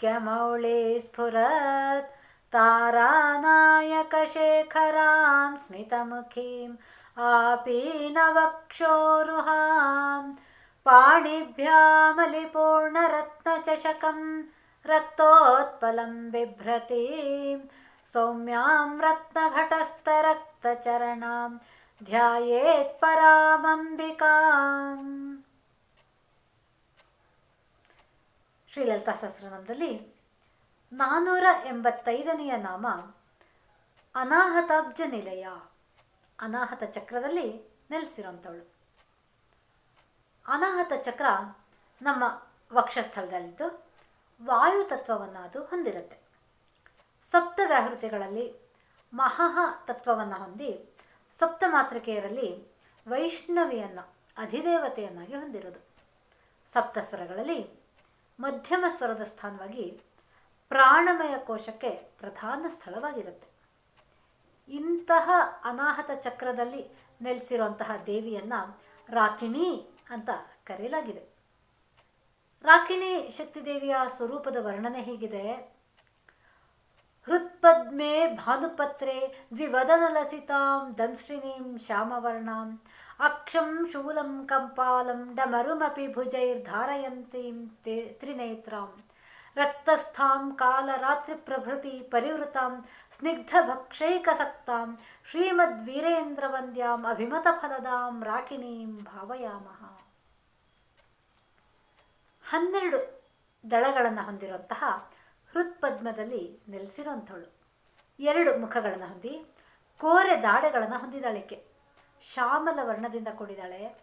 क्यमौली स्फुरत्। तारानायकशेखरां स्मितमुखीम् आपीनवक्षोरुहां पाणिभ्यामलिपूर्णरत्नचषकं रक्तोत्पलं बिभ्रतीं सौम्यां रत्नघटस्थरक्तचरणां ध्यायेत्परामम्बिकाम् ಶ್ರೀಲಲಿತಾ ಸಹಸ್ರನಾಮದಲ್ಲಿ ನಾನ್ನೂರ ಎಂಬತ್ತೈದನೆಯ ನಾಮ ಅನಾಹತಾಬ್ಜ ನಿಲಯ. ಅನಾಹತ ಚಕ್ರದಲ್ಲಿ ನೆಲೆಸಿರುವಂಥವಳು ಅನಾಹತ ಚಕ್ರ ನಮ್ಮ ವಕ್ಷಸ್ಥಳದಲ್ಲಿದ್ದು ವಾಯು ತತ್ವವನ್ನು ಅದು ಹೊಂದಿರುತ್ತೆ. ಸಪ್ತ ವ್ಯಾಹೃತಿಗಳಲ್ಲಿ ಮಹಾಹ ತತ್ವವನ್ನು ಹೊಂದಿ ಸಪ್ತ ಮಾತೃಕೆಯರಲ್ಲಿ ವೈಷ್ಣವಿಯನ್ನು ಅಧಿದೇವತೆಯನ್ನಾಗಿ ಹೊಂದಿರೋದು. ಸಪ್ತ ಸ್ವರಗಳಲ್ಲಿ ಮಧ್ಯಮ ಸ್ವರದ ಸ್ಥಾನವಾಗಿ ಪ್ರಾಣಮಯ ಕೋಶಕ್ಕೆ ಪ್ರಧಾನ ಸ್ಥಳವಾಗಿರುತ್ತೆ. ಇಂತಹ ಅನಾಹತ ಚಕ್ರದಲ್ಲಿ ನೆಲೆಸಿರುವಂತಹ ದೇವಿಯನ್ನು ರಾಕಿಣಿ ಅಂತ ಕರೆಯಲಾಗಿದೆ. ರಾಕಿಣಿ ಶಕ್ತಿದೇವಿಯ ಸ್ವರೂಪದ ವರ್ಣನೆ ಹೀಗಿದೆ. ಹೃತ್ಪದ್ಮೆ ಭಾನುಪತ್ರೆ ದ್ವಿವದನಲಸಿತಾಂ ದಂಶ್ರಿಣೀಂ ಶ್ಯಾಮವರ್ಣಾಂ ಅಕ್ಷಂ ಶೂಲಂ ಕಂಪಾಲಂ ಡಮರುಮಪಿ ಭುಜೈರ್ಧಾರಯಂತೀಂ ತೆ ತ್ರಿನೇತ್ರಾಂ ರಕ್ತಸ್ಥಾಂ ಕಾಲರಾತ್ರಿಪ್ರಭೃತಿ ಪರಿವೃತಾಂ ಸ್ನಿಗ್ಧಭಕ್ಷೈಕಸಕ್ತಾಂ ಅಭಿಮತ ಅಭಿಮತಫಲದಾಂ ರಾಕಿಣೀಂ ಭಾವಯಾಮಃ ಹನ್ನೆರಡು ದಳಗಳನ್ನು ಹೊಂದಿರುವಂತಹ ಹೃತ್ಪದ್ಮದಲ್ಲಿ ನೆಲೆಸಿರುವಂಥವಳು. ಎರಡು ಮುಖಗಳನ್ನು ಹೊಂದಿ, ಕೋರೆ ದಾಡೆಗಳನ್ನು ಹೊಂದಿದಾಳಿಕೆ ಶ್ಯಾಮಲ ವರ್ಣದಿಂದ ಕೂಡಿದಾಳೆ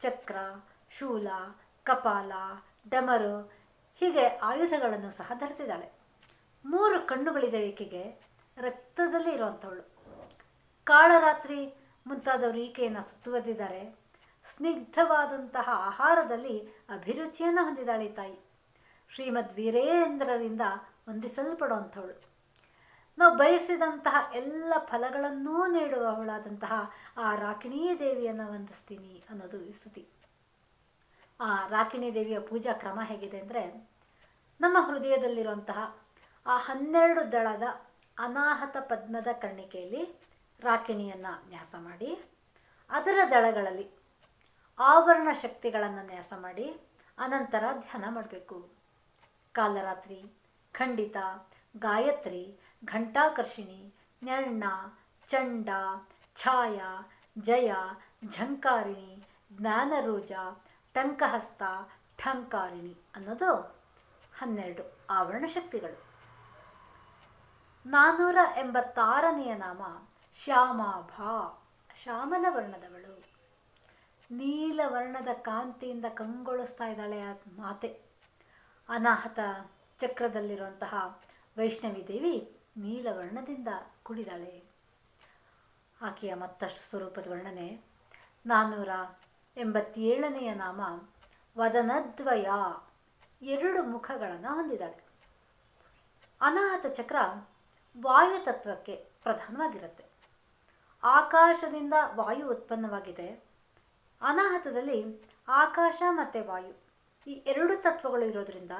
ಚಕ್ರ, ಶೂಲ, ಕಪಾಲ, ಡಮರು ಹೀಗೆ ಆಯುಧಗಳನ್ನು ಸಹ ಧರಿಸಿದಾಳೆ ಮೂರು ಕಣ್ಣುಗಳಿದೆ ಈಕೆಗೆ ರಕ್ತದಲ್ಲಿ ಇರುವಂಥವಳು ಕಾಳರಾತ್ರಿ ಮುಂತಾದವರು ಈಕೆಯನ್ನು ಸುತ್ತುವರೆದಿದ್ದಾರೆ. ಸ್ನಿಗ್ಧವಾದಂತಹ ಆಹಾರದಲ್ಲಿ ಅಭಿರುಚಿಯನ್ನು ಹೊಂದಿದಾಳೆ ತಾಯಿ. ಶ್ರೀಮದ್ ವೀರೇಂದ್ರರಿಂದ ವಂದಿಸಲ್ಪಡುವಂಥವಳು ನಾವು ಬಯಸಿದಂತಹ ಎಲ್ಲ ಫಲಗಳನ್ನೂ ನೀಡುವವಳಾದಂತಹ ಆ ರಾಕಿಣೀ ದೇವಿಯನ್ನು ವಂದಿಸ್ತೀನಿ ಅನ್ನೋದು ಸ್ತುತಿ. ಆ ರಾಕಿಣಿ ದೇವಿಯ ಪೂಜಾ ಕ್ರಮ ಹೇಗಿದೆ ಅಂದರೆ, ನಮ್ಮ ಹೃದಯದಲ್ಲಿರುವಂತಹ ಆ ಹನ್ನೆರಡು ದಳದ ಅನಾಹತ ಪದ್ಮದ ಕರ್ಣಿಕೆಯಲ್ಲಿ ರಾಕಿಣಿಯನ್ನು ನ್ಯಾಸ ಮಾಡಿ, ಅದರ ದಳಗಳಲ್ಲಿ ಆವರಣ ಶಕ್ತಿಗಳನ್ನು ನ್ಯಾಸ ಮಾಡಿ, ಅನಂತರ ಧ್ಯಾನ ಮಾಡಬೇಕು. ಕಾಲರಾತ್ರಿ, ಖಂಡಿತ, ಗಾಯತ್ರಿ ಘಂಟಾಕರ್ಷಿಣಿ ನ್ಯಣ್ಣ ಚಂಡ, ಛಾಯಾ, ಜಯ, ಝಂಕಾರಿಣಿ, ಜ್ಞಾನರೋಜ, ಟಂಕಹಸ್ತ, ಠಂಕಾರಿಣಿ ಅನ್ನೋದು ಹನ್ನೆರಡು ಆವರಣ ಶಕ್ತಿಗಳು. ನಾನ್ನೂರ ಎಂಬತ್ತಾರನೆಯ ನಾಮ ಶ್ಯಾಮಾಭಾ, ಶ್ಯಾಮಲ ವರ್ಣದವಳು. ನೀಲವರ್ಣದ ಕಾಂತಿಯಿಂದ ಕಂಗೊಳಿಸ್ತಾ ಇದ್ದಾಳೆ ಆ ಮಾತೆ. ಅನಾಹತ ಚಕ್ರದಲ್ಲಿರುವಂತಹ ವೈಷ್ಣವಿ ದೇವಿ ನೀಲವರ್ಣದಿಂದ ಕುಡಿದಾಳೆ ಆಕೆಯ ಮತ್ತಷ್ಟು ಸ್ವರೂಪದ ವರ್ಣನೆ ನಾನ್ನೂರ ಎಂಬತ್ತೇಳನೆಯ ನಾಮ, ವದನದ್ವಯ, ಎರಡು ಮುಖಗಳನ್ನು ಹೊಂದಿದ್ದಾಳೆ ಅನಾಹತ ಚಕ್ರ ವಾಯು ತತ್ವಕ್ಕೆ ಪ್ರಧಾನವಾಗಿರುತ್ತೆ. ಆಕಾಶದಿಂದ ವಾಯು ಉತ್ಪನ್ನವಾಗಿದೆ. ಅನಾಹತದಲ್ಲಿ ಆಕಾಶ ಮತ್ತು ವಾಯು, ಈ ಎರಡು ತತ್ವಗಳು ಇರೋದ್ರಿಂದ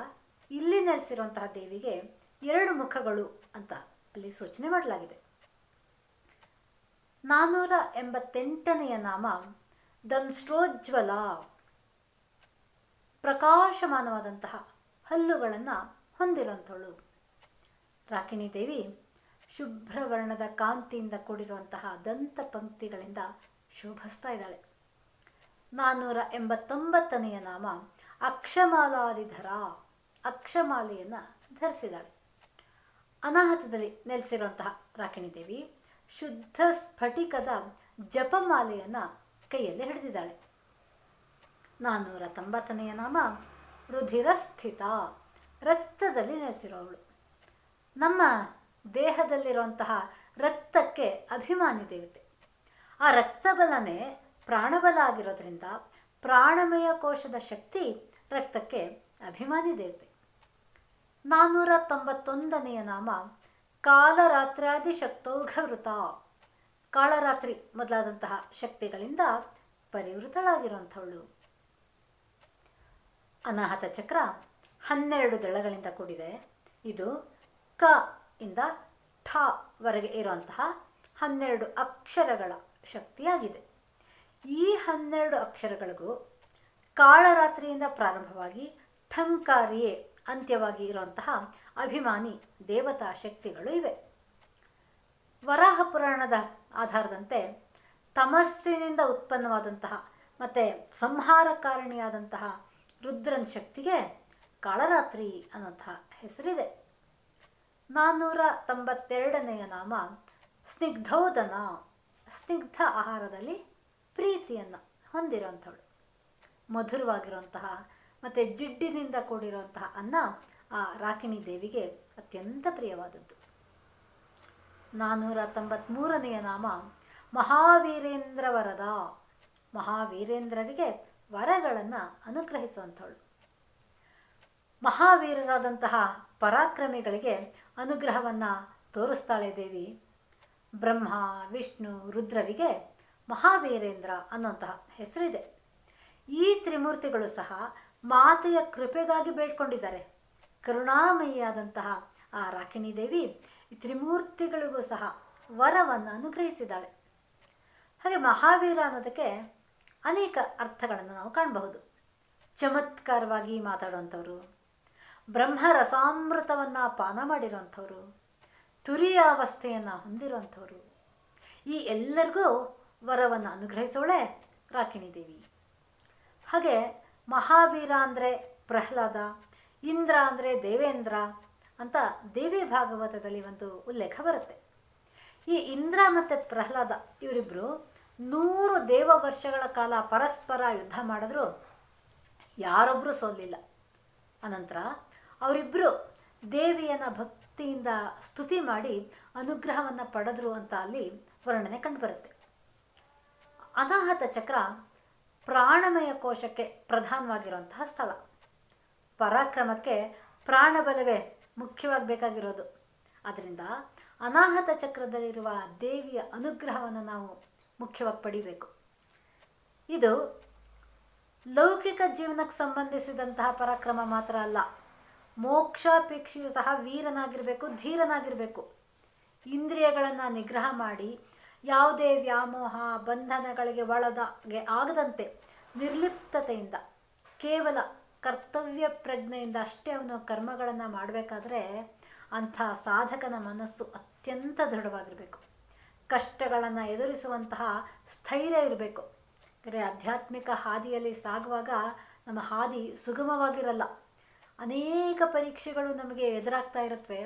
ಇಲ್ಲಿ ನೆಲೆಸಿರುವಂತಹ ದೇವಿಗೆ ಎರಡು ಮುಖಗಳು ಅಂತ ಅಲ್ಲಿ ಸೂಚನೆ ಮಾಡಲಾಗಿದೆ. ನಾನ್ನೂರ ಎಂಬತ್ತೆಂಟನೆಯ ನಾಮ ದಂಸ್ಟ್ರೋಜ್ವಲ ಪ್ರಕಾಶಮಾನವಾದಂತಹ ಹಲ್ಲುಗಳನ್ನು ಹೊಂದಿರುವಂಥವಳು. ರಾಕಿಣಿ ದೇವಿ ಶುಭ್ರವರ್ಣದ ಕಾಂತಿಯಿಂದ ಕೂಡಿರುವಂತಹ ದಂತ ಪಂಕ್ತಿಗಳಿಂದ ಶೋಭಿಸ್ತಾ ಇದ್ದಾಳೆ. ನಾನ್ನೂರ ಎಂಬತ್ತೊಂಬತ್ತನೆಯ ನಾಮ ಅಕ್ಷಮಾಲಾದಿಧರ. ಅಕ್ಷಮಾಲೆಯನ್ನು ಧರಿಸಿದಾಳೆ ಅನಾಹತದಲ್ಲಿ ನೆಲೆಸಿರುವಂತಹ ರಾಕಿಣಿ ದೇವಿ ಶುದ್ಧ ಸ್ಫಟಿಕದ ಜಪಮಾಲೆಯನ್ನು ಕೈಯಲ್ಲಿ ಹಿಡಿದಿದ್ದಾಳೆ. ನಾನ್ನೂರ ತೊಂಬತ್ತನೆಯ ನಾಮ, ರುಧಿರಸ್ಥಿತ. ರಕ್ತದಲ್ಲಿ ನೆಲೆಸಿರೋವಳು ನಮ್ಮ ದೇಹದಲ್ಲಿರುವಂತಹ ರಕ್ತಕ್ಕೆ ಅಭಿಮಾನಿ ದೇವತೆ. ಆ ರಕ್ತಬಲನೇ ಪ್ರಾಣಬಲ ಆಗಿರೋದ್ರಿಂದ ಪ್ರಾಣಮಯ ಕೋಶದ ಶಕ್ತಿ ರಕ್ತಕ್ಕೆ ಅಭಿಮಾನಿ ದೇವತೆ. ನಾನ್ನೂರ ತೊಂಬತ್ತೊಂದನೆಯ ನಾಮ ಕಾಲರಾತ್ರಾದಿ ಶಕ್ತೌಘವೃತ ಕಾಳರಾತ್ರಿ ಮೊದಲಾದಂತಹ ಶಕ್ತಿಗಳಿಂದ ಪರಿವೃತಳಾಗಿರುವಂಥವಳು. ಅನಾಹತ ಚಕ್ರ ಹನ್ನೆರಡು ದಳಗಳಿಂದ ಕೂಡಿದೆ. ಇದು ಕ ಇಂದ ಠ ವರೆಗೆ ಇರುವಂತಹ ಹನ್ನೆರಡು ಅಕ್ಷರಗಳ ಶಕ್ತಿಯಾಗಿದೆ. ಈ ಹನ್ನೆರಡು ಅಕ್ಷರಗಳಿಗೂ ಕಾಳರಾತ್ರಿಯಿಂದ ಪ್ರಾರಂಭವಾಗಿ ಠಂಕಾರಿಯೇ ಅಂತ್ಯವಾಗಿ ಇರುವಂತಹ ಅಭಿಮಾನಿ ದೇವತಾ ಶಕ್ತಿಗಳು ಇವೆ. ವರಾಹ ಪುರಾಣದ ಆಧಾರದಂತೆ ತಮಸ್ಸಿನಿಂದ ಉತ್ಪನ್ನವಾದಂತಹ ಮತ್ತು ಸಂಹಾರಕಾರಣಿಯಾದಂತಹ ರುದ್ರನ್ ಶಕ್ತಿಗೆ ಕಾಳರಾತ್ರಿ ಅನ್ನುವಂತಹ ಹೆಸರಿದೆ. ನಾನ್ನೂರ ತೊಂಬತ್ತೆರಡನೆಯ ನಾಮ ಸ್ನಿಗ್ಧೋದನ, ಸ್ನಿಗ್ಧ ಆಹಾರದಲ್ಲಿ ಪ್ರೀತಿಯನ್ನು ಹೊಂದಿರುವಂಥವಳು. ಮಧುರವಾಗಿರುವಂತಹ ಮತ್ತು ಜಿಡ್ಡಿನಿಂದ ಕೂಡಿರುವಂತಹ ಅನ್ನ ಆ ರಾಕಿಣಿ ದೇವಿಗೆ ಅತ್ಯಂತ ಪ್ರಿಯವಾದದ್ದು. ನಾನ್ನೂರ ತೊಂಬತ್ಮೂರನೆಯ ನಾಮ ಮಹಾವೀರೇಂದ್ರ ವರದ ಮಹಾವೀರೇಂದ್ರರಿಗೆ ವರಗಳನ್ನು ಅನುಗ್ರಹಿಸುವಂಥವಳು. ಮಹಾವೀರರಾದಂತಹ ಪರಾಕ್ರಮಿಗಳಿಗೆ ಅನುಗ್ರಹವನ್ನು ತೋರಿಸ್ತಾಳೆ ದೇವಿ. ಬ್ರಹ್ಮ, ವಿಷ್ಣು, ರುದ್ರರಿಗೆ ಮಹಾವೀರೇಂದ್ರ ಅನ್ನುವಂತಹ ಹೆಸರಿದೆ. ಈ ತ್ರಿಮೂರ್ತಿಗಳು ಸಹ ಮಾತೆಯ ಕೃಪೆಗಾಗಿ ಬೇಡ್ಕೊಂಡಿದ್ದಾರೆ. ಕರುಣಾಮಯಿಯಾದಂತಹ ಆ ರಾಕಿಣಿ ದೇವಿ ತ್ರಿಮೂರ್ತಿಗಳಿಗೂ ಸಹ ವರವನ್ನು ಅನುಗ್ರಹಿಸಿದ್ದಾಳೆ. ಹಾಗೆ ಮಹಾವೀರ ಅನ್ನೋದಕ್ಕೆ ಅನೇಕ ಅರ್ಥಗಳನ್ನು ನಾವು ಕಾಣಬಹುದು. ಚಮತ್ಕಾರವಾಗಿ ಮಾತಾಡುವಂಥವ್ರು ಬ್ರಹ್ಮ ರಸಾಮೃತವನ್ನು ಪಾನ ಮಾಡಿರುವಂಥವ್ರು ತುರಿಯಾವಸ್ಥೆಯನ್ನು ಹೊಂದಿರುವಂಥವ್ರು, ಈ ಎಲ್ಲರಿಗೂ ವರವನ್ನು ಅನುಗ್ರಹಿಸೋಳೆ ರಾಕಿಣಿ ದೇವಿ. ಹಾಗೆ ಮಹಾವೀರ ಅಂದರೆ ಪ್ರಹ್ಲಾದ, ಇಂದ್ರ ಅಂದರೆ ದೇವೇಂದ್ರ ಅಂತ ದೇವಿ ಭಾಗವತದಲ್ಲಿ ಒಂದು ಉಲ್ಲೇಖ ಬರುತ್ತೆ. ಈ ಇಂದ್ರ ಮತ್ತು ಪ್ರಹ್ಲಾದ ಇವರಿಬ್ಬರು ನೂರು ದೇವ ವರ್ಷಗಳ ಕಾಲ ಪರಸ್ಪರ ಯುದ್ಧ ಮಾಡಿದ್ರು. ಯಾರೊಬ್ಬರೂ ಸೋಲಿಲ್ಲ. ಅನಂತರ ಅವರಿಬ್ಬರು ದೇವಿಯನ್ನ ಭಕ್ತಿಯಿಂದ ಸ್ತುತಿ ಮಾಡಿ ಅನುಗ್ರಹವನ್ನು ಪಡೆದ್ರು ಅಂತ ಅಲ್ಲಿ ವರ್ಣನೆ ಕಂಡುಬರುತ್ತೆ ಅನಾಹತ ಚಕ್ರ ಪ್ರಾಣಮಯ ಕೋಶಕ್ಕೆ ಪ್ರಧಾನವಾಗಿರುವಂತಹ ಸ್ಥಳ. ಪರಾಕ್ರಮಕ್ಕೆ ಪ್ರಾಣಬಲವೇ ಮುಖ್ಯವಾಗಿ ಬೇಕಾಗಿರೋದು ಅದರಿಂದ ಅನಾಹತ ಚಕ್ರದಲ್ಲಿರುವ ದೇವಿಯ ಅನುಗ್ರಹವನ್ನು ನಾವು ಮುಖ್ಯವಾಗಿ ಪಡಿಬೇಕು. ಇದು ಲೌಕಿಕ ಜೀವನಕ್ಕೆ ಸಂಬಂಧಿಸಿದಂತಹ ಪರಾಕ್ರಮ ಮಾತ್ರ ಅಲ್ಲ. ಮೋಕ್ಷಾಪೇಕ್ಷೆಯು ಸಹ ವೀರನಾಗಿರಬೇಕು, ಧೀರನಾಗಿರಬೇಕು. ಇಂದ್ರಿಯಗಳನ್ನು ನಿಗ್ರಹ ಮಾಡಿ ಯಾವುದೇ ವ್ಯಾಮೋಹ ಬಂಧನಗಳಿಗೆ ಒಳದಾಗೆ ಆಗದಂತೆ ನಿರ್ಲಿಪ್ತತೆಯಿಂದ, ಕೇವಲ ಕರ್ತವ್ಯ ಪ್ರಜ್ಞೆಯಿಂದ ಅಷ್ಟೇ ಅವನು ಕರ್ಮಗಳನ್ನು ಮಾಡಬೇಕಾದ್ರೆ ಅಂಥ ಸಾಧಕನ ಮನಸ್ಸು ಅತ್ಯಂತ ದೃಢವಾಗಿರಬೇಕು. ಕಷ್ಟಗಳನ್ನು ಎದುರಿಸುವಂತಹ ಸ್ಥೈರ್ಯ ಇರಬೇಕು. ಅಂದರೆ ಆಧ್ಯಾತ್ಮಿಕ ಹಾದಿಯಲ್ಲಿ ಸಾಗುವಾಗ ನಮ್ಮ ಹಾದಿ ಸುಗಮವಾಗಿರಲ್ಲ. ಅನೇಕ ಪರೀಕ್ಷೆಗಳು ನಮಗೆ ಎದುರಾಗ್ತಾ ಇರುತ್ತವೆ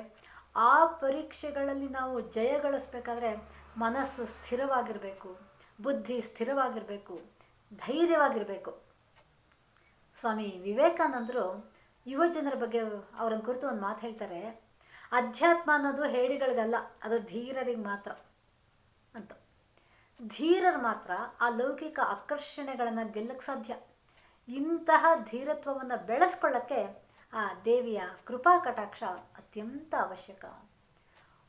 ಆ ಪರೀಕ್ಷೆಗಳಲ್ಲಿ ನಾವು ಜಯಗಳಿಸ್ಬೇಕಾದ್ರೆ ಮನಸ್ಸು ಸ್ಥಿರವಾಗಿರಬೇಕು, ಬುದ್ಧಿ ಸ್ಥಿರವಾಗಿರಬೇಕು, ಧೈರ್ಯವಾಗಿರಬೇಕು. ಸ್ವಾಮಿ ವಿವೇಕಾನಂದರು ಯುವ ಜನರ ಬಗ್ಗೆ ಅವರನ್ನು ಕುರಿತು ಒಂದು ಮಾತು ಹೇಳ್ತಾರೆ, ಅಧ್ಯಾತ್ಮ ಅನ್ನೋದು ಹೇಳಿಗಳಿಗಲ್ಲ, ಅದು ಧೀರರಿಗೆ ಮಾತ್ರ ಅಂತ. ಧೀರರು ಮಾತ್ರ ಆ ಲೌಕಿಕ ಆಕರ್ಷಣೆಗಳನ್ನು ಗೆಲ್ಲಕ್ಕೆ ಸಾಧ್ಯ. ಇಂತಹ ಧೀರತ್ವವನ್ನು ಬೆಳೆಸ್ಕೊಳ್ಳೋಕ್ಕೆ ಆ ದೇವಿಯ ಕೃಪಾ ಕಟಾಕ್ಷ ಅತ್ಯಂತ ಅವಶ್ಯಕ.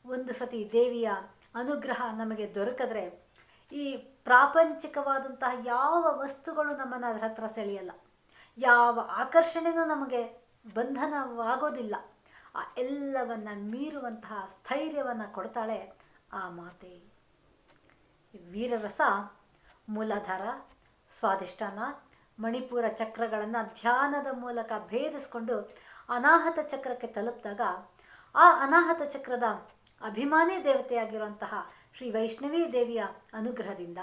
ಒಂದು ಸತಿ ದೇವಿಯ ಅನುಗ್ರಹ ನಮಗೆ ದೊರಕಿದ್ರೆ ಈ ಪ್ರಾಪಂಚಿಕವಾದಂತಹ ಯಾವ ವಸ್ತುಗಳು ನಮ್ಮನ್ನು ಅದರ ಹತ್ರ ಸೆಳೆಯಲ್ಲ. ಯಾವ ಆಕರ್ಷಣೆನೂ ನಮಗೆ ಬಂಧನವಾಗೋದಿಲ್ಲ. ಆ ಎಲ್ಲವನ್ನ ಮೀರುವಂತಹ ಸ್ಥೈರ್ಯವನ್ನು ಕೊಡ್ತಾಳೆ ಆ ಮಾತೆ. ವೀರರಸ, ಮೂಲಾಧಾರ ಸ್ವಾದಿಷ್ಠಾನ ಮಣಿಪುರ ಚಕ್ರಗಳನ್ನು ಧ್ಯಾನದ ಮೂಲಕ ಭೇದಿಸ್ಕೊಂಡು ಅನಾಹತ ಚಕ್ರಕ್ಕೆ ತಲುಪಿದಾಗ ಆ ಅನಾಹತ ಚಕ್ರದ ಅಭಿಮಾನಿ ದೇವತೆಯಾಗಿರುವಂತಹ ಶ್ರೀ ವೈಷ್ಣವಿ ದೇವಿಯ ಅನುಗ್ರಹದಿಂದ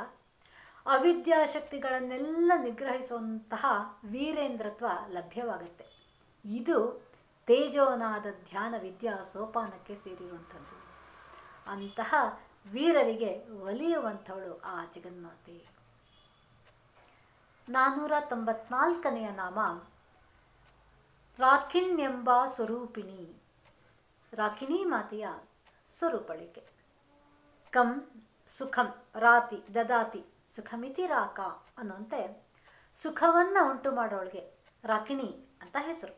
ಅವಿದ್ಯಾಶಕ್ತಿಗಳನ್ನೆಲ್ಲ ನಿಗ್ರಹಿಸುವಂತಹ ವೀರೇಂದ್ರತ್ವ ಲಭ್ಯವಾಗುತ್ತೆ. ಇದು ತೇಜೋನಾದ ಧ್ಯಾನ ವಿದ್ಯಾ ಸೋಪಾನಕ್ಕೆ ಸೇರಿರುವಂಥದ್ದು. ಅಂತಹ ವೀರರಿಗೆ ಒಲಿಯುವಂಥವಳು ಆ ಜಗನ್ಮಾತೆ. ನಾನ್ನೂರ ತೊಂಬತ್ನಾಲ್ಕನೆಯ ನಾಮ ರಾಕಿಣ್ಯೆಂಬ ಸ್ವರೂಪಿಣಿ. ರಾಖಿಣಿ ಮಾತೆಯ ಸ್ವರೂಪಳಿಕೆ. ಕಂ ಸುಖಂ ರಾತಿ ದದಾತಿ ಸುಖಮಿತಿ ರಾಕ ಅನ್ನುವಂತೆ ಸುಖವನ್ನು ಉಂಟು ಮಾಡೋಳಿಗೆ ರಾಕಿಣಿ ಅಂತ ಹೆಸರು.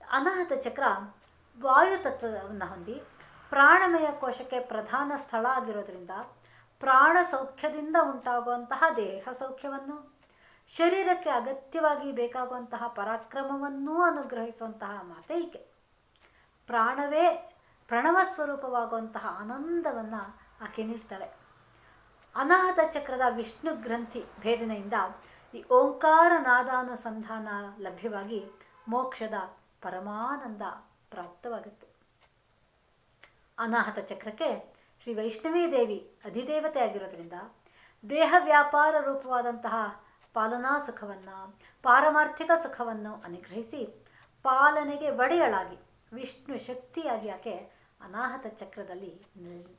ಅನಾಹತ ಚಕ್ರ ವಾಯು ತತ್ವವನ್ನು ಹೊಂದಿ ಪ್ರಾಣಮಯ ಕೋಶಕ್ಕೆ ಪ್ರಧಾನ ಸ್ಥಳ ಆಗಿರೋದ್ರಿಂದ ಪ್ರಾಣ ಸೌಖ್ಯದಿಂದ ಉಂಟಾಗುವಂತಹ ದೇಹ ಸೌಖ್ಯವನ್ನು, ಶರೀರಕ್ಕೆ ಅಗತ್ಯವಾಗಿ ಬೇಕಾಗುವಂತಹ ಪರಾಕ್ರಮವನ್ನೂ ಅನುಗ್ರಹಿಸುವಂತಹ ಮಾತೆ ಈಕೆ ಪ್ರಾಣವೇ ಪ್ರಣವ ಸ್ವರೂಪವಾಗುವಂತಹ ಆನಂದವನ್ನು ಆಕೆ ನೀಡ್ತಾಳೆ. ಅನಾಹತ ಚಕ್ರದ ವಿಷ್ಣು ಗ್ರಂಥಿ ಭೇದನೆಯಿಂದ ಈ ಓಂಕಾರ ನಾದಾನುಸಂಧಾನ ಲಭ್ಯವಾಗಿ ಮೋಕ್ಷದ ಪರಮಾನಂದ ಪ್ರಾಪ್ತವಾಗುತ್ತೆ. ಅನಾಹತ ಚಕ್ರಕ್ಕೆ ಶ್ರೀ ವೈಷ್ಣವೀ ದೇವಿ ಅಧಿದೇವತೆ ಆಗಿರೋದ್ರಿಂದ ದೇಹ ವ್ಯಾಪಾರ ರೂಪವಾದಂತಹ ಪಾಲನಾ ಸುಖವನ್ನು, ಪಾರಮಾರ್ಥಿಕ ಸುಖವನ್ನು ಅನುಗ್ರಹಿಸಿ ಪಾಲನೆಗೆ ಒಡೆಯಳಾಗಿ ವಿಷ್ಣು ಶಕ್ತಿಯಾಗಿ ಆಕೆ ಅನಾಹತ ಚಕ್ರದಲ್ಲಿ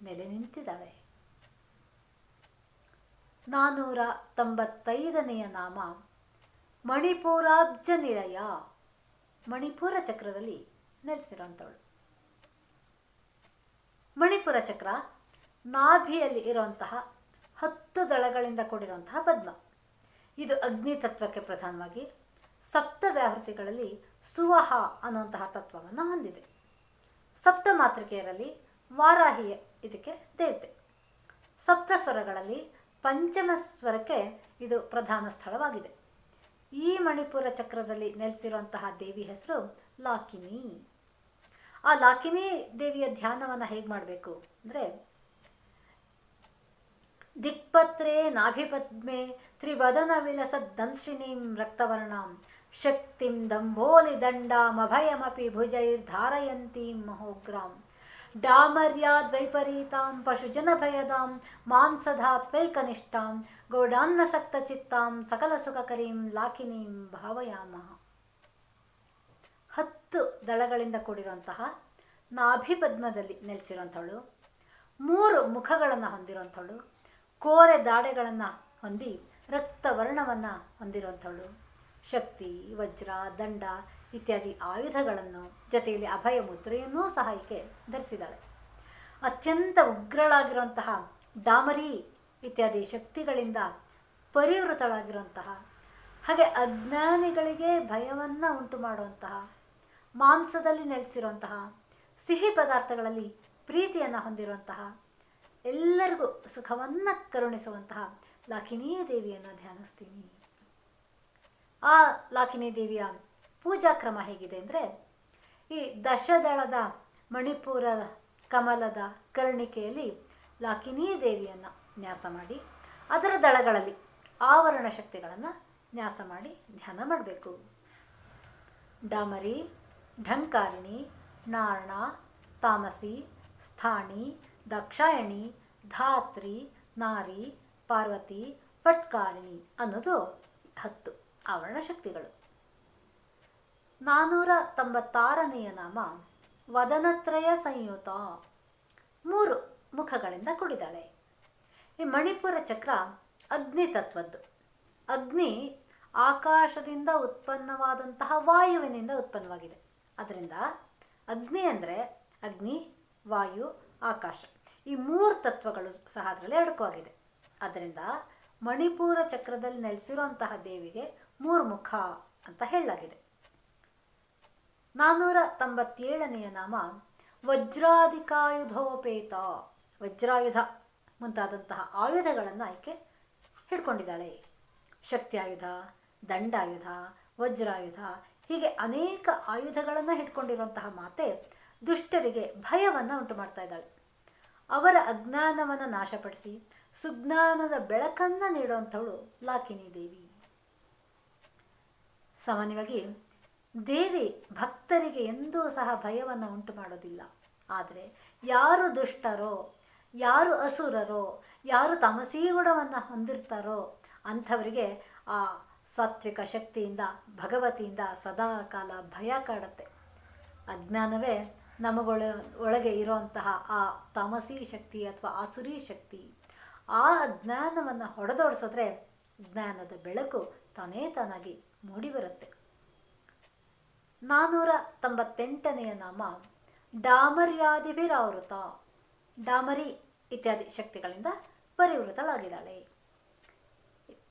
ನೆಲೆ ನಿಂತಿದ್ದಾವೆ. ನಾನೂರ ತೊಂಬತ್ತೈದನೆಯ ನಾಮ ಮಣಿಪುರಾಬ್ಜ ನಿಲಯ ಮಣಿಪುರ ಚಕ್ರದಲ್ಲಿ ನೆಲೆಸಿರುವಂಥವಳು ಮಣಿಪುರ ಚಕ್ರ ನಾಭಿಯಲ್ಲಿ ಇರುವಂತಹ ಹತ್ತು ದಳಗಳಿಂದ ಕೂಡಿರುವಂತಹ ಪದ್ಮ. ಇದು ಅಗ್ನಿ ತತ್ವಕ್ಕೆ ಪ್ರಧಾನವಾಗಿ ಸಪ್ತ ವ್ಯಾಹೃತಿಗಳಲ್ಲಿ ಸುವಹ ಅನ್ನುವಂತಹ ತತ್ವವನ್ನು ಹೊಂದಿದೆ. ಸಪ್ತ ಮಾತೃಕೆಯರಲ್ಲಿ ವಾರಾಹಿಯ ಇದಕ್ಕೆ ದೇವತೆ. ಸಪ್ತ ಸ್ವರಗಳಲ್ಲಿ ಪಂಚಮ ಸ್ವರಕ್ಕೆ ಇದು ಪ್ರಧಾನ ಸ್ಥಳವಾಗಿದೆ. ಈ ಮಣಿಪುರ ಚಕ್ರದಲ್ಲಿ ನೆಲೆಸಿರುವಂತಹ ದೇವಿ ಹೆಸರು ಲಾಕಿನಿ. ಆ ಲಾಕಿನಿ ದೇವಿಯ ಧ್ಯಾನವನ್ನು ಹೇಗೆ ಮಾಡಬೇಕು ಅಂದರೆ ದಿಕ್ಪತ್ರೆ ನಾಭಿಪದ್ಮೆ ತ್ರಿವದನ ವಿಲಸದ್ದಂಶ್ರಿಣೀಂ ರಕ್ತವರ್ಣಾಂ ಶಕ್ತಿಂ ಭುಜೈರ್ ಭುಜೈರ್ಧಾರಯಂತೀಂ ಮಹೋಗ್ರಾಂ. ಡಾಮರ್ಯಾದ್ವೈಪರೀತಾಂ ಪಶುಜನಭಯದಾಂ ಮಾಂಸಧಾತ್ವೈಕನಿಷ್ಠಾಂ ಗೌಡಾನ್ನಸಕ್ತಚಿತ್ತಾಂ ಸಕಲಸುಖಕರೀಂ ಲಾಕಿನೀಂ ಭಾವಯಾಮಃ. ಹತ್ತು ದಳಗಳಿಂದ ಕೂಡಿರುವಂತಹ ನಾಭಿಪದ್ಮದಲ್ಲಿ ನೆಲೆಸಿರುವಂಥವಳು, ಮೂರು ಮುಖಗಳನ್ನು ಹೊಂದಿರುವಂಥವಳು, ಕೋರೆ ದಾಡೆಗಳನ್ನು ಹೊಂದಿ ರಕ್ತವರ್ಣವನ್ನು ಹೊಂದಿರುವಂಥವಳು. ಶಕ್ತಿ, ವಜ್ರ, ದಂಡ ಇತ್ಯಾದಿ ಆಯುಧಗಳನ್ನು ಜೊತೆಯಲ್ಲಿ ಅಭಯ ಮುದ್ರೆಯನ್ನೂ ಸಹ ಈಕೆ ಧರಿಸಿದ್ದಾಳೆ ಅತ್ಯಂತ ಉಗ್ರಳಾಗಿರುವಂತಹ ಡಾಮರಿ ಇತ್ಯಾದಿ ಶಕ್ತಿಗಳಿಂದ ಪರಿವೃತಳಾಗಿರುವಂತಹ, ಹಾಗೆ ಅಜ್ಞಾನಿಗಳಿಗೆ ಭಯವನ್ನು ಉಂಟು ಮಾಡುವಂತಹ ಮಾಂಸದಲ್ಲಿ ನೆಲೆಸಿರುವಂತಹ, ಸಿಹಿ ಪದಾರ್ಥಗಳಲ್ಲಿ ಪ್ರೀತಿಯನ್ನು ಹೊಂದಿರುವಂತಹ, ಎಲ್ಲರಿಗೂ ಸುಖವನ್ನು ಕರುಣಿಸುವಂತಹ ಲಾಖಿನೀ ದೇವಿಯನ್ನು ಧ್ಯಾನಿಸ್ತೀನಿ. ಆ ಲಾಕಿನಿ ದೇವಿಯ ಪೂಜಾ ಕ್ರಮ ಹೇಗಿದೆ ಅಂದರೆ ಈ ದಶದಳದ ಮಣಿಪುರ ಕಮಲದ ಕರ್ಣಿಕೆಯಲ್ಲಿ ಲಾಕಿನಿ ದೇವಿಯನ್ನು ನ್ಯಾಸ ಮಾಡಿ, ಅದರ ದಳಗಳಲ್ಲಿ ಆವರಣ ಶಕ್ತಿಗಳನ್ನು ನ್ಯಾಸ ಮಾಡಿ ಧ್ಯಾನ ಮಾಡಬೇಕು. ಡಾಮರಿ, ಢಂಕಾರಿಣಿ, ನಾರಣ, ತಾಮಸಿ, ಸ್ಥಾಣಿ, ದಕ್ಷಾಯಣಿ, ಧಾತ್ರಿ, ನಾರಿ, ಪಾರ್ವತಿ, ಪಟ್ಕಾರಿಣಿ ಅನ್ನೋದು ಹತ್ತು. ಆವರಣ ಶಕ್ತಿಗಳು ನಾನ್ನೂರ ತೊಂಬತ್ತಾರನೆಯ ನಾಮ ವದನತ್ರಯ ಸಂಯುತ. ಮೂರು ಮುಖಗಳಿಂದ ಕೂಡಿದಾಳೆ ಈ ಮಣಿಪುರ ಚಕ್ರ ಅಗ್ನಿ ತತ್ವದ್ದು. ಅಗ್ನಿ ಆಕಾಶದಿಂದ ಉತ್ಪನ್ನವಾದಂತಹ ವಾಯುವಿನಿಂದ ಉತ್ಪನ್ನವಾಗಿದೆ. ಅದರಿಂದ ಅಗ್ನಿ ಅಂದರೆ ಅಗ್ನಿ, ವಾಯು, ಆಕಾಶ. ಈ ಮೂರು ತತ್ವಗಳು ಸಹ ಅದರಲ್ಲಿ ಅಡಕವಾಗಿದೆ ಅದರಿಂದ ಮಣಿಪುರ ಚಕ್ರದಲ್ಲಿ ನೆಲೆಸಿರುವಂತಹ ದೇವಿಗೆ ಮೂರು ಮುಖ ಅಂತ ಹೇಳಲಾಗಿದೆ. ನಾನ್ನೂರ ತೊಂಬತ್ತೇಳನೆಯ ನಾಮ ವಜ್ರಾಧಿಕಾಯುಧೋಪೇತ. ವಜ್ರಾಯುಧ ಮುಂತಾದಂತಹ ಆಯುಧಗಳನ್ನು ಆಯ್ಕೆ ಹಿಡ್ಕೊಂಡಿದ್ದಾಳೆ. ಶಕ್ತಿ ಆಯುಧ ದಂಡಾಯುಧ, ವಜ್ರಾಯುಧ ಹೀಗೆ ಅನೇಕ ಆಯುಧಗಳನ್ನು ಹಿಡ್ಕೊಂಡಿರುವಂತಹ ಮಾತೆ ದುಷ್ಟರಿಗೆ ಭಯವನ್ನು ಉಂಟು ಮಾಡ್ತಾ ಇದ್ದಾಳೆ. ಅವರ ಅಜ್ಞಾನವನ್ನು ನಾಶಪಡಿಸಿ ಸುಜ್ಞಾನದ ಬೆಳಕನ್ನು ನೀಡುವಂಥವಳು ಲಾಕಿನಿ ದೇವಿ. ಸಾಮಾನ್ಯವಾಗಿ ದೇವಿ ಭಕ್ತರಿಗೆ ಎಂದೂ ಸಹ ಭಯವನ್ನು ಉಂಟು ಮಾಡೋದಿಲ್ಲ. ಆದರೆ ಯಾರು ದುಷ್ಟರೋ, ಯಾರು ಅಸುರರೋ, ಯಾರು ತಮಸೀ ಗುಣವನ್ನು ಹೊಂದಿರ್ತಾರೋ ಅಂಥವರಿಗೆ ಆ ಸಾತ್ವಿಕ ಶಕ್ತಿಯಿಂದ, ಭಗವತಿಯಿಂದ ಸದಾ ಕಾಲ ಭಯ ಕಾಡುತ್ತೆ. ಅಜ್ಞಾನವೇ ನಮಗೊಳ, ಒಳಗೆ ಇರೋಂತಹ ಆ ತಾಮಸಿ ಶಕ್ತಿ ಅಥವಾ ಆಸುರಿ ಶಕ್ತಿ ಆ ಅಜ್ಞಾನವನ್ನು ಹೊಡೆದೋಡಿಸಿದ್ರೆ ಜ್ಞಾನದ ಬೆಳಕು ತಾನೇ ತಾನಾಗಿ ಮೂಡಿಬರುತ್ತೆ ನಾನೂರ ತೊಂಬತ್ತೆಂಟನೆಯ ನಾಮ ಡಾಮರ್ಯಾದಿಭಿರಾವೃತ ಡಾಮರಿ ಇತ್ಯಾದಿ ಶಕ್ತಿಗಳಿಂದ ಪರಿವೃತಳಾಗಿದ್ದಾಳೆ.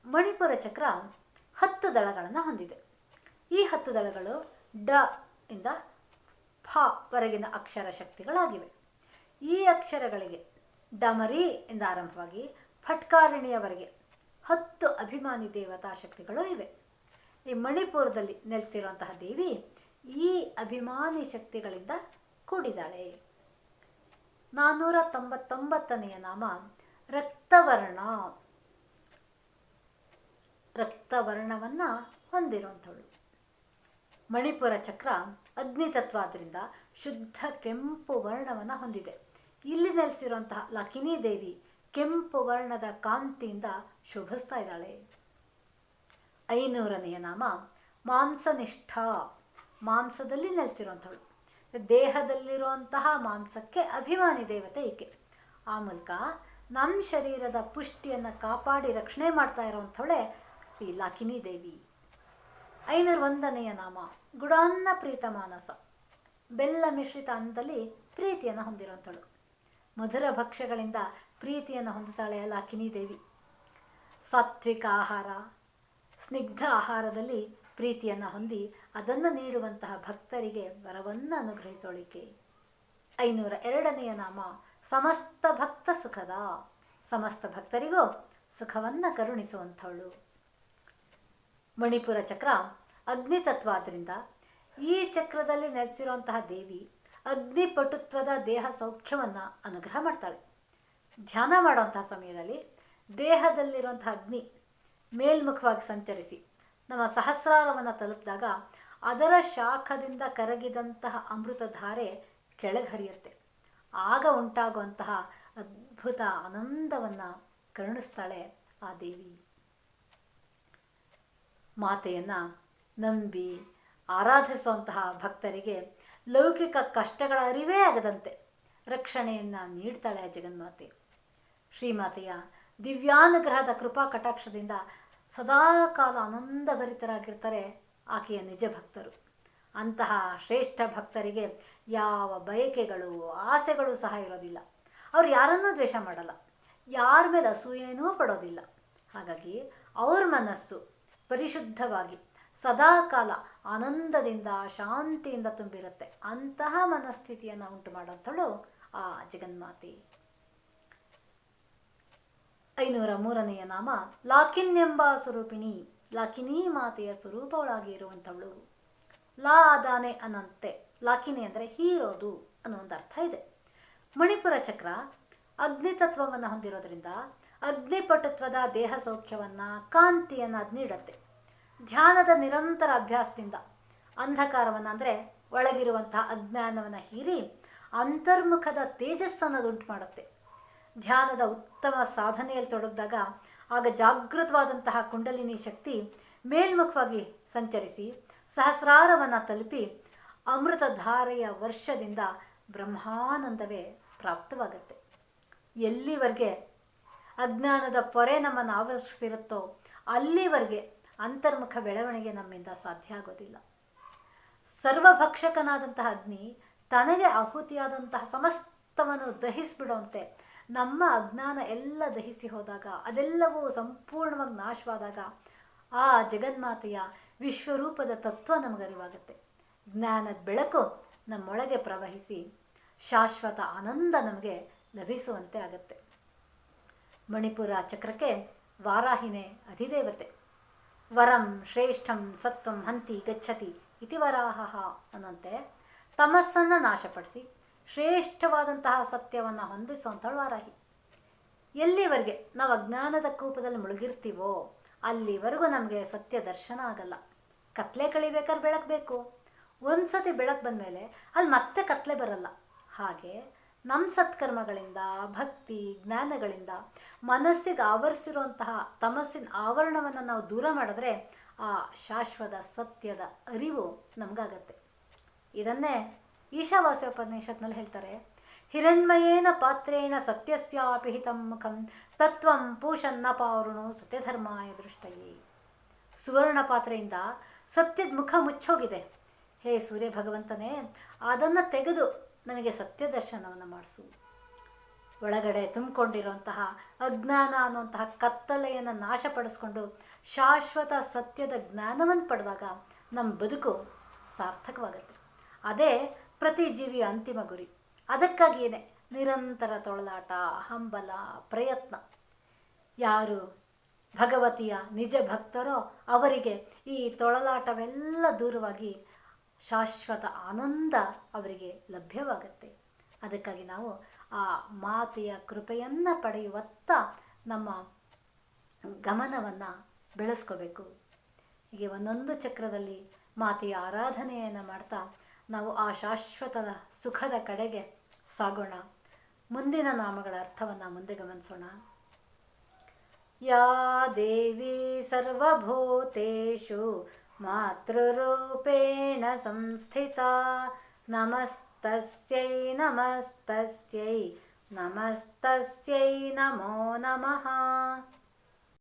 ಮಣಿಪುರ ಚಕ್ರ ಹತ್ತು ದಳಗಳನ್ನು ಹೊಂದಿದೆ. ಈ ಹತ್ತು ದಳಗಳು ಡ ಇಂದ ಫ ವರೆಗಿನ ಅಕ್ಷರ ಶಕ್ತಿಗಳಾಗಿವೆ. ಈ ಅಕ್ಷರಗಳಿಗೆ ಡಮರಿ ಇಂದ ಆರಂಭವಾಗಿ ಫಟ್ಕಾರಿಣಿಯವರೆಗೆ ಹತ್ತು ಅಭಿಮಾನಿ ದೇವತಾ ಶಕ್ತಿಗಳು ಇವೆ. ಈ ಮಣಿಪುರದಲ್ಲಿ ನೆಲೆಸಿರುವಂತಹ ದೇವಿ ಈ ಅಭಿಮಾನಿ ಶಕ್ತಿಗಳಿಂದ ಕೂಡಿದಾಳೆ ನಾನ್ನೂರ ತೊಂಬತ್ತೊಂಬತ್ತನೆಯ ನಾಮ ರಕ್ತವರ್ಣ. ರಕ್ತವರ್ಣವನ್ನು ಹೊಂದಿರುವಂಥವಳು. ಮಣಿಪುರ ಚಕ್ರ ಅಗ್ನಿತತ್ವ ಆದ್ದರಿಂದ ಶುದ್ಧ ಕೆಂಪು ವರ್ಣವನ್ನು ಹೊಂದಿದೆ. ಇಲ್ಲಿ ನೆಲೆಸಿರುವಂತಹ ಲಕಿನಿ ದೇವಿ ಕೆಂಪು ವರ್ಣದ ಕಾಂತಿಯಿಂದ ಶೋಭಿಸ್ತಾ ಇದ್ದಾಳೆ. ಐನೂರನೆಯ ನಾಮ, ಮಾಂಸನಿಷ್ಠ. ಮಾಂಸದಲ್ಲಿ ನೆಲೆಸಿರುವಂಥವಳು. ದೇಹದಲ್ಲಿರುವಂತಹ ಮಾಂಸಕ್ಕೆ ಅಭಿಮಾನಿ ದೇವತೆ ಈಕೆ ಆ ಮೂಲಕ ನಮ್ಮ ಶರೀರದ ಪುಷ್ಟಿಯನ್ನು ಕಾಪಾಡಿ ರಕ್ಷಣೆ ಮಾಡ್ತಾ ಇರೋವಂಥವಳೆ ಈ ಲಾಕಿನಿ ದೇವಿ. ಐನೂರ ಒಂದನೆಯ ನಾಮ, ಗುಡಾನ್ನ ಪ್ರೀತ ಮಾನಸ. ಬೆಲ್ಲ ಮಿಶ್ರಿತ ಅನ್ನದಲ್ಲಿ ಪ್ರೀತಿಯನ್ನು ಹೊಂದಿರುವಂಥಳು ಮಧುರ ಭಕ್ಷ್ಯಗಳಿಂದ ಪ್ರೀತಿಯನ್ನು ಹೊಂದುತ್ತಾಳೆ ಲಾಕಿನಿ ದೇವಿ? ಸಾತ್ವಿಕ ಆಹಾರ ಸ್ನಿಗ್ಧ ಆಹಾರದಲ್ಲಿ ಪ್ರೀತಿಯನ್ನು ಹೊಂದಿ ಅದನ್ನು ನೀಡುವಂತಹ ಭಕ್ತರಿಗೆ ವರವನ್ನು ಅನುಗ್ರಹಿಸೋಳಿಕೆ ಐನೂರ ಎರಡನೆಯ ನಾಮ ಸಮಸ್ತ ಭಕ್ತ ಸುಖದ. ಸಮಸ್ತ ಭಕ್ತರಿಗೂ ಸುಖವನ್ನು ಕರುಣಿಸುವಂಥವಳು. ಮಣಿಪುರ ಚಕ್ರ ಅಗ್ನಿತತ್ವ ಆದ್ದರಿಂದ ಈ ಚಕ್ರದಲ್ಲಿ ನೆಲೆಸಿರುವಂತಹ ದೇವಿ ಅಗ್ನಿಪಟುತ್ವದ ದೇಹ ಸೌಖ್ಯವನ್ನು ಅನುಗ್ರಹ ಮಾಡ್ತಾಳೆ. ಧ್ಯಾನ ಮಾಡುವಂತಹ ಸಮಯದಲ್ಲಿ ದೇಹದಲ್ಲಿರುವಂತಹ ಅಗ್ನಿ ಮೇಲ್ಮುಖವಾಗಿ ಸಂಚರಿಸಿ. ನಮ್ಮ ಸಹಸ್ರಾರವನ್ನು ತಲುಪಿದಾಗ ಅದರ ಶಾಖದಿಂದ ಕರಗಿದಂತಹ ಅಮೃತಧಾರೆ ಕೆಳಗೆ ಹರಿಯುತ್ತೆ. ಆಗ ಉಂಟಾಗುವಂತಹ ಅದ್ಭುತ ಆನಂದವನ್ನು ಕರುಣಿಸ್ತಾಳೆ ಆ ದೇವಿ. ಮಾತೆಯನ್ನು ನಂಬಿ ಆರಾಧಿಸುವಂತಹ ಭಕ್ತರಿಗೆ ಲೌಕಿಕ ಕಷ್ಟಗಳ ಅರಿವೇ ಆಗದಂತೆ ರಕ್ಷಣೆಯನ್ನು ನೀಡ್ತಾಳೆ ಆ ಜಗನ್ಮಾತೆ. ಶ್ರೀಮಾತೆಯ ದಿವ್ಯಾನುಗ್ರಹದ ಕೃಪಾ ಕಟಾಕ್ಷದಿಂದ ಸದಾಕಾಲ ಆನಂದಭರಿತರಾಗಿರ್ತಾರೆ ಆಕೆಯ ನಿಜ ಭಕ್ತರು. ಅಂತಹ ಶ್ರೇಷ್ಠ ಭಕ್ತರಿಗೆ ಯಾವ ಬಯಕೆಗಳು, ಆಸೆಗಳು ಸಹ ಇರೋದಿಲ್ಲ. ಅವ್ರು ಯಾರನ್ನೂ ದ್ವೇಷ ಮಾಡಲ್ಲ. ಯಾರ ಮೇಲೆ ಅಸೂಯೇನೂ ಪಡೋದಿಲ್ಲ. ಹಾಗಾಗಿ ಅವ್ರ ಮನಸ್ಸು ಪರಿಶುದ್ಧವಾಗಿ ಸದಾಕಾಲ ಆನಂದದಿಂದ, ಶಾಂತಿಯಿಂದ ತುಂಬಿರುತ್ತೆ. ಅಂತಹ ಮನಸ್ಥಿತಿಯನ್ನು ಉಂಟು ಮಾಡೋಂಥಳು ಆ ಜಗನ್ಮಾತೆ. ಐನೂರ ಮೂರನೆಯ ನಾಮ ಲಾಕಿನ್ ಎಂಬ ಸ್ವರೂಪಿಣಿ ಲಾಕಿನಿ ಮಾತೆಯ ಸ್ವರೂಪಗಳಾಗಿ ಇರುವಂಥವಳು. ಲಾ ಆದಾನೆ ಅನ್ನಂತೆ ಲಾಕಿನಿ ಅಂದರೆ ಹೀರೋದು ಅನ್ನೋ ಒಂದು ಅರ್ಥ ಇದೆ. ಮಣಿಪುರ ಚಕ್ರ ಅಗ್ನಿತತ್ವವನ್ನು ಹೊಂದಿರೋದ್ರಿಂದ ಅಗ್ನಿಪಟುತ್ವದ ದೇಹ ಸೌಖ್ಯವನ್ನು, ಕಾಂತಿಯನ್ನು ಅದು ನೀಡುತ್ತೆ. ಧ್ಯಾನದ ನಿರಂತರ ಅಭ್ಯಾಸದಿಂದ ಅಂಧಕಾರವನ್ನು ಅಂದರೆ ಒಳಗಿರುವಂತಹ ಅಜ್ಞಾನವನ್ನು ಹೀರಿ ಅಂತರ್ಮುಖದ ತೇಜಸ್ಸನ್ನು ಉಂಟು ಮಾಡುತ್ತೆ ಧ್ಯಾನದ ಉತ್ತಮ ಸಾಧನೆಯಲ್ಲಿ ತೊಡಗಿದಾಗ ಆಗ ಜಾಗೃತವಾದಂತಹ ಕುಂಡಲಿನಿ ಶಕ್ತಿ ಮೇಲ್ಮುಖವಾಗಿ ಸಂಚರಿಸಿ ಸಹಸ್ರಾರವನ್ನು ತಲುಪಿ ಅಮೃತಧಾರೆಯ ವರ್ಷದಿಂದ ಬ್ರಹ್ಮಾನಂದವೇ ಪ್ರಾಪ್ತವಾಗುತ್ತೆ. ಎಲ್ಲಿವರೆಗೆ ಅಜ್ಞಾನದ ಪೊರೆ ನಮ್ಮನ್ನು ಆವರಿಸಿರುತ್ತೋ ಅಲ್ಲಿವರೆಗೆ ಅಂತರ್ಮುಖ ಬೆಳವಣಿಗೆ ನಮ್ಮಿಂದ ಸಾಧ್ಯ ಆಗೋದಿಲ್ಲ. ಸರ್ವಭಕ್ಷಕನಾದಂತಹ ಅಗ್ನಿ ತನಗೆ ಆಹುತಿಯಾದಂತಹ ಸಮಸ್ತವನ್ನು ದಹಿಸಿಬಿಡುವಂತೆ ನಮ್ಮ ಅಜ್ಞಾನ ಎಲ್ಲ ದಹಿಸಿ ಹೋದಾಗ, ಅದೆಲ್ಲವೂ ಸಂಪೂರ್ಣವಾಗಿ ನಾಶವಾದಾಗ ಆ ಜಗನ್ಮಾತೆಯ ವಿಶ್ವರೂಪದ ತತ್ವ ನಮಗರಿವಾಗುತ್ತೆ. ಜ್ಞಾನದ ಬೆಳಕು ನಮ್ಮೊಳಗೆ ಪ್ರವಹಿಸಿ ಶಾಶ್ವತ ಆನಂದ ನಮಗೆ ಲಭಿಸುವಂತೆ ಆಗುತ್ತೆ. ಮಣಿಪುರ ಚಕ್ರಕ್ಕೆ ವಾರಾಹಿನೇ ಅಧಿದೇವತೆ. ವರಂ ಶ್ರೇಷ್ಠಂ ಸತ್ವಂ ಹಂತಿ ಗಚ್ಚತಿ ಇತಿ ವರಾಹ ಅನ್ನಂತೆ ತಮಸ್ಸನ್ನು ನಾಶಪಡಿಸಿ ಶ್ರೇಷ್ಠವಾದಂತಹ ಸತ್ಯವನ್ನು ಹೊಂದಿಸುವಂಥಳು ವಾರಾಹಿ ಎಲ್ಲಿವರೆಗೆ ನಾವು ಅಜ್ಞಾನದ ಕೂಪದಲ್ಲಿ ಮುಳುಗಿರ್ತೀವೋ ಅಲ್ಲಿವರೆಗೂ ನಮಗೆ ಸತ್ಯ ದರ್ಶನ ಆಗಲ್ಲ. ಕತ್ಲೆ ಕಳಿಬೇಕಾದ್ರೆ ಬೆಳಕು ಬೇಕು ಒಂದು ಸತಿ ಬೆಳಕು ಬಂದಮೇಲೆ ಅಲ್ಲಿ ಮತ್ತೆ ಕತ್ಲೆ ಬರಲ್ಲ. ಹಾಗೆ ನಮ್ಮ ಸತ್ಕರ್ಮಗಳಿಂದ, ಭಕ್ತಿ, ಜ್ಞಾನಗಳಿಂದ ಮನಸ್ಸಿಗೆ ಆವರಿಸಿರುವಂತಹ ತಮಸ್ಸಿನ ಆವರಣವನ್ನು ನಾವು ದೂರ ಮಾಡಿದ್ರೆ ಆ ಶಾಶ್ವತ ಸತ್ಯದ ಅರಿವು ನಮಗಾಗತ್ತೆ. ಇದನ್ನೇ ಈಶಾವಾಸ್ಯೋಪನಿಷತ್ನಲ್ಲಿ ಹೇಳ್ತಾರೆ, ಹಿರಣ್ಮಯೇನ ಪಾತ್ರೇಣ ಸತ್ಯಸ್ಯಾಪಿ ಹಿತಂ ಮುಖಂ ತತ್ವಂ ಪೂಷನ್ನ ಪಾವೃಣು ಸತ್ಯಧರ್ಮಾಯ ದೃಷ್ಟಯೇ. ಸುವರ್ಣ ಪಾತ್ರೆಯಿಂದ ಸತ್ಯದ ಮುಖ ಮುಚ್ಚೋಗಿದೆ. ಹೇ ಸೂರ್ಯ ಭಗವಂತನೇ, ಅದನ್ನು ತೆಗೆದು ನನಗೆ ಸತ್ಯ ದರ್ಶನವನ್ನು ಮಾಡಿಸು. ಒಳಗಡೆ ತುಂಬಿಕೊಂಡಿರುವಂತಹ ಅಜ್ಞಾನ ಅನ್ನುವಂತಹ ಕತ್ತಲೆಯನ್ನು ನಾಶಪಡಿಸ್ಕೊಂಡು ಶಾಶ್ವತ ಸತ್ಯದ ಜ್ಞಾನವನ್ನು ಪಡೆದಾಗ ನಮ್ಮ ಬದುಕು ಸಾರ್ಥಕವಾಗುತ್ತೆ. ಅದೇ ಪ್ರತಿ ಜೀವಿಯ ಅಂತಿಮ ಗುರಿ. ಅದಕ್ಕಾಗಿಯೇ ನಿರಂತರ ತೊಳಲಾಟ, ಹಂಬಲ, ಪ್ರಯತ್ನ. ಯಾರು ಭಗವತಿಯ ನಿಜ ಭಕ್ತರೋ ಅವರಿಗೆ ಈ ತೊಳಲಾಟವೆಲ್ಲ ದೂರವಾಗಿ ಶಾಶ್ವತ ಆನಂದ ಅವರಿಗೆ ಲಭ್ಯವಾಗುತ್ತೆ. ಅದಕ್ಕಾಗಿ ನಾವು ಆ ಮಾತೆಯ ಕೃಪೆಯನ್ನು ಪಡೆಯುವತ್ತ ನಮ್ಮ ಗಮನವನ್ನು ಬೆಳೆಸ್ಕೋಬೇಕು. ಹೀಗೆ ಒಂದೊಂದು ಚಕ್ರದಲ್ಲಿ ಮಾತೆಯ ಆರಾಧನೆಯನ್ನು ಮಾಡ್ತಾ ನಾವು ಆ ಶಾಶ್ವತದ ಸುಖದ ಕಡೆಗೆ ಸಾಗೋಣ. ಮುಂದಿನ ನಾಮಗಳ ಅರ್ಥವನ್ನು ಮುಂದೆ ಗಮನಿಸೋಣ. ಯಾ ದೇವಿ ಸರ್ವಭೂತೇಷು ಮಾತೃರೂಪೇಣ ಸಂಸ್ಥಿತ, ನಮಸ್ತಸ್ಯೈ ನಮಸ್ತಸ್ಯೈ ನಮಸ್ತಸ್ಯೈ ನಮೋ ನಮಃ.